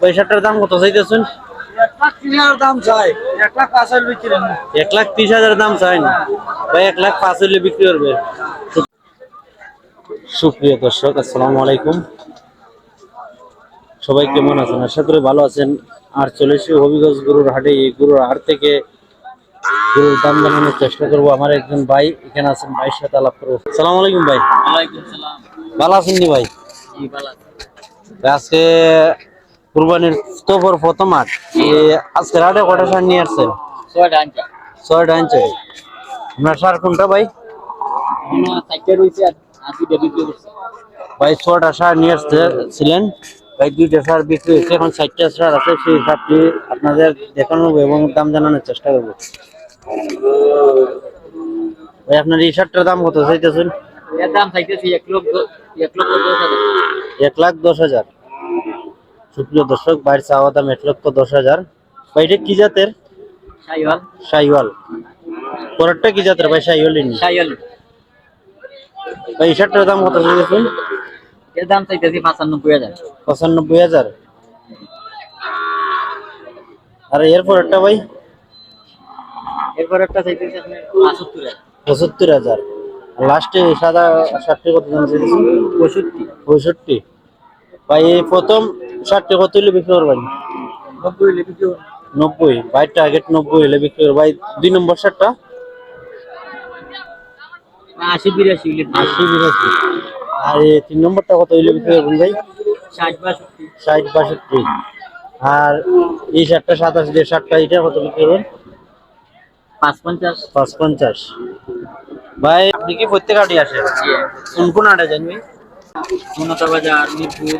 শার্টটার দাম কত চাইতেছেন? এক লাখ ত্রিশ হাজার দাম চাই না। ভাই এক লাখ পাঁচ হলে বিক্রি করবে। সুপ্রিয় দর্শক আসসালামু আলাইকুম। সবাই কেমন আছেন? আশা করি ভালো আছেন। আর চলে এসে হবিগঞ্জ গরুর হাটে। এই গরুর হাট থেকে গরুর দাম জানানোর চেষ্টা করব। আমার একজন ভাই এখানে আছেন ভাইয়ের সাথে আলাপ করব। সালাম আলাইকুম ভাই। ভালো আছেন নি ভাই আজকে কুরবানির তোপর প্রথম হাট আজকে হাটে কটা সার নিয়ে আসছেন ছয়টা আনছে। আপনার সার কোনটা ভাই? ভাই ছটা সার নিয়ে আসছিলেন ভাই দুইটা সার বিক্রি হয়েছে। এখন চারটা সার আছে সেই সারটি আপনাদের দেখানো এবং দাম জানানোর চেষ্টা করব। ভাই আপনার এই শার্টটার দাম কত চাইতেছেন? এর দাম চাইতেছি এক লক্ষ এক লক্ষ দশ হাজার। এক লাখ দশ হাজার। সুপ্রিয় দর্শক বাইরের চাওয়া দাম এক লক্ষ দশ হাজার। ভাই এটা কি জাতের? সাইওয়াল পরেরটা কি জাতের? ভাই শাহিওয়াল। সাইওয়াল ভাই শার্টটার দাম কত চাইতেছেন এর দাম চাইতেছি পাঁচানব্বই হাজার। পঁচানব্বই হাজার। আর এর পরেরটা ভাই? চাইতেছি আপনার পঁচাত্তর হাজার। পঁচাত্তর হাজার। লাস্টে সাদা ষাটটি কত দাম চাইতেছেন? পঁয়ষট্টি। পঁয়ষট্টি। ভাই এই প্রথম ষাটটি কত হলে বিক্রি করবেন? নব্বই হলে করব। ভাই টার্গেট নব্বই হলে বিক্রি করবেন ভাই দুই নম্বর শার্টটা আশি বিরাশি আশি বিরাশি। আর তিন নম্বরটা কত হইলে বিক্রি করবেন ভাই? ষাট বাষট্টি। ষাট বাষট্টি। আর এই শার্টটা সাতাশ দিয়ে শার্টটা এটা কত বিক্রি করবেন? পাঁচ পঞ্চাশ। পাঁচ পঞ্চাশ। ভাই আপনি কি প্রত্যেক হাটে আসেন? কোন কোন যান ভাই? মমতা বাজার মিরপুর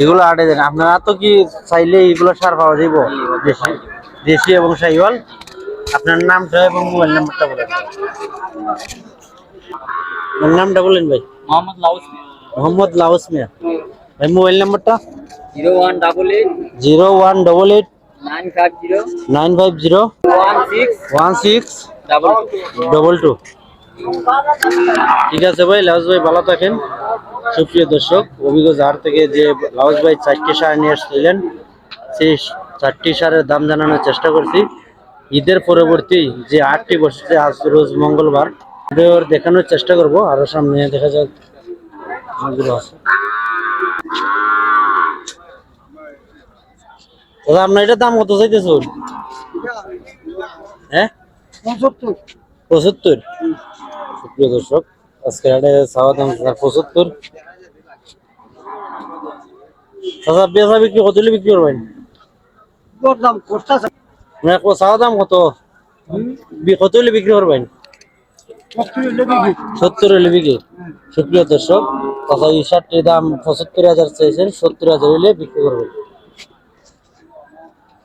এগুলো হাটে যান আপনারা তো কি চাইলে এগুলো সার পাওয়া যাইব? দেশি দেশি এবং সাইওয়াল। আপনার নামটা এবং মোবাইল নাম্বারটা বলেন। আপনার নামটা বলেন ভাই। মোহাম্মদ লাউস মোহাম্মদ লাউস মিয়া। ভাই মোবাইল নাম্বারটা? Zero one double eight. Zero one double eight. Nine five zero. Nine five zero. One six. One six. Double double two. ঠিক আছে ভাই লাউজ ভাই ভালো থাকেন। সুপ্রিয় দর্শক, অভিজ্ঞ জাহার থেকে যে লাউজ ভাই চারটি সার নিয়ে এসেছিলেন, সেই চারটি সারের দাম জানানোর চেষ্টা করছি। ঈদের পরবর্তী যে আটটি বসছে, আজ রোজ মঙ্গলবার ওর দেখানোর চেষ্টা করব। আরও সামনে দেখা যাক। দাদা, আপনার এটার দাম কত চাইতেছ হ্যাঁ? পঁচাত্তর। সুপ্রিয় দর্শক আজকে হাটে চাওয়া দাম পঁচাত্তর। বেচা বিক্রি কত বিক্রি করবেন? চাওয়া দাম কত? বিক্রি করবেন? সত্তর হলে বিক্রি। সুপ্রিয় দর্শক তথা এই শার্টটির দাম পঁচাত্তর হাজার চাইছেন সত্তর হাজার হলে বিক্রি করবেন।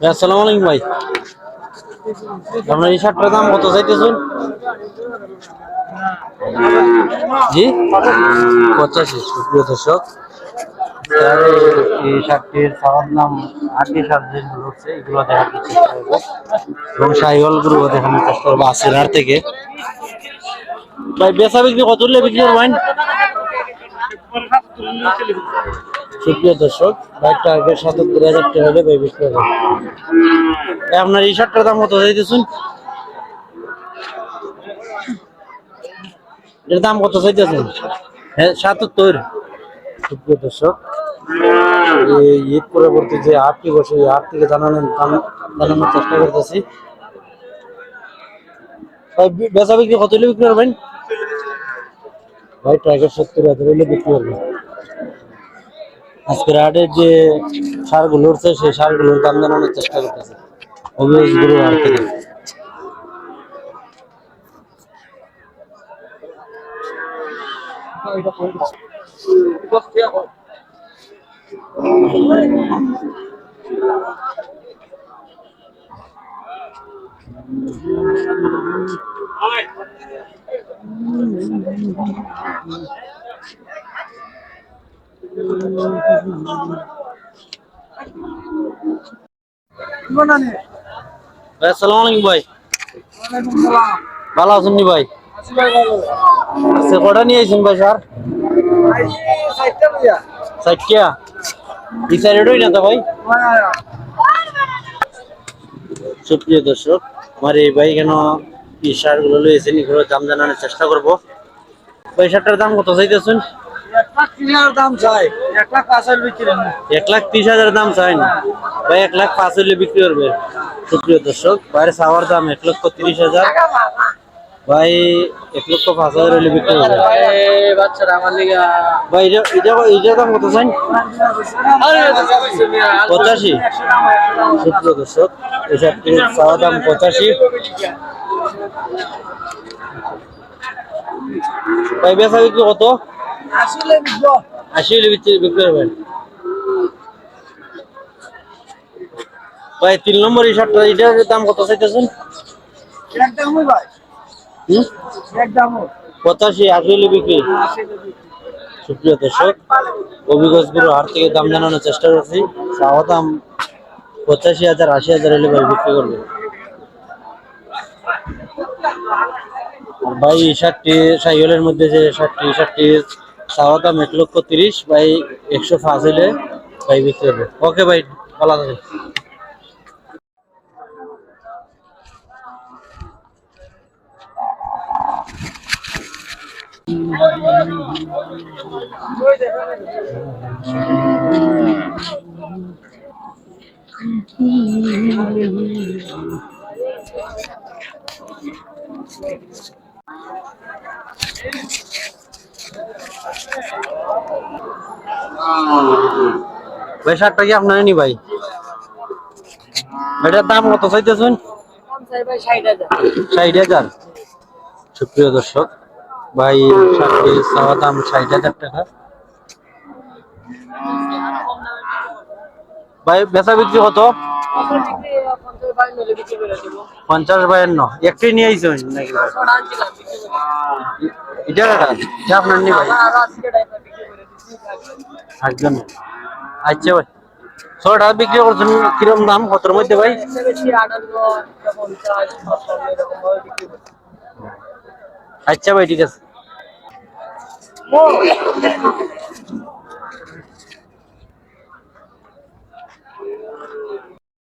ভাই, আসসালামু আলাইকুম ভাই। আপনার এই শার্টটার দাম কত চাইতেছেন? জি? পঁচাশি দর্শক। স্যার, এই- নাম হচ্ছে এগুলো চেষ্টা করব। এবং দেখানোর চেষ্টা করব থেকে। ভাই বিক্রি কত বিক্রি করবেন? সুপ্রিয় দর্শক বাইকটা আগে হাজার টাকা হলে ভাই বিক্রি করবেন। আপনার এই শার্টটার দাম কত চাইতেছেন? এর দাম কত চাইতেছেন? হ্যাঁ সাতাত্তর। সুপ্রিয় দর্শক ঈদ পরবর্তী যে আটটি বসে এই আটটিকে জানানোর জানানোর চেষ্টা করতেছি। বেচা বিক্রি কত হলে বিক্রি করবেন? ভাই, টাইগার সত্তর হাজার হলে বিক্রি করবেন। আজকের হাটের যে সারগুলো উঠছে, সেই সারগুলোর দাম জানানোর চেষ্টা করতেছে। অভিযোগ গুরু থেকে এটা আলাইকুম ভাই। ভালো আছেন ভাই? আচ্ছা কটা নিয়ে আইছেন ভাই স্যার? ষাটটিয়া এই সাইডেই না তো ভাই? সুপ্রিয় দর্শক, আমার এই ভাই কেন টি শার্টগুলো লয়েছেন এগুলো দাম জানানোর চেষ্টা করব। ভাই, শার্টটার দাম কত চাইতেছেন? এক লাখ ত্রিশ হাজার দাম চাই না। ভাই, এক লাখ পাঁচ হলে বিক্রি করবে। সুপ্রিয় দর্শক বাইরে চাওয়ার দাম এক লক্ষ তিরিশ হাজার। ভাই এক লক্ষ পাঁচ হাজার হলে বিক্রি লিগা ভাই এটা দাম কত চাই? পঁচাশি। দর্শক চাওয়া দাম পঁচাশি। ভাই বেচা বিক্রি কত? আশি হলে বিক্রি বিক্রি করবেন ভাই তিন নম্বর এই শার্টটা এটার দাম কত চাইতেছেন? ভাই পঁচাশি, আশি হলে বিক্রি। সুপ্রিয় দর্শক অভিগজগুলো হাট থেকে দাম জানানোর চেষ্টা করছি। চাওয়া দাম পঁচাশি হাজার, আশি হাজার হলে ভাই বিক্রি করবে। আর ভাই এই শার্টটি মধ্যে যে শার্টটি শার্টটি চাওয়া দাম এক লক্ষ তিরিশ, ভাই, একশো পাঁচ হলে ভাই বিক্রি করবে। ওকে ভাই, ভালো থাকেন ভাই শার্টটা কি আপনার নি ভাই? এটার দাম কত চাইতেছেন? ষাট হাজার। সুপ্রিয় দর্শক ভাই শার্টটির দাম ষাট হাজার টাকা। ভাই, বেচা বিক্রি কত? পঞ্চাশ বায়ান্ন। একটি নিয়ে আইছেন নাকি এটা এটা আপনার নি ভাই? একজন। আচ্ছা ভাই। বিক্রি করছেন, কিরম দাম? কতর মধ্যে ভাই? আচ্ছা ভাই ঠিক আছে।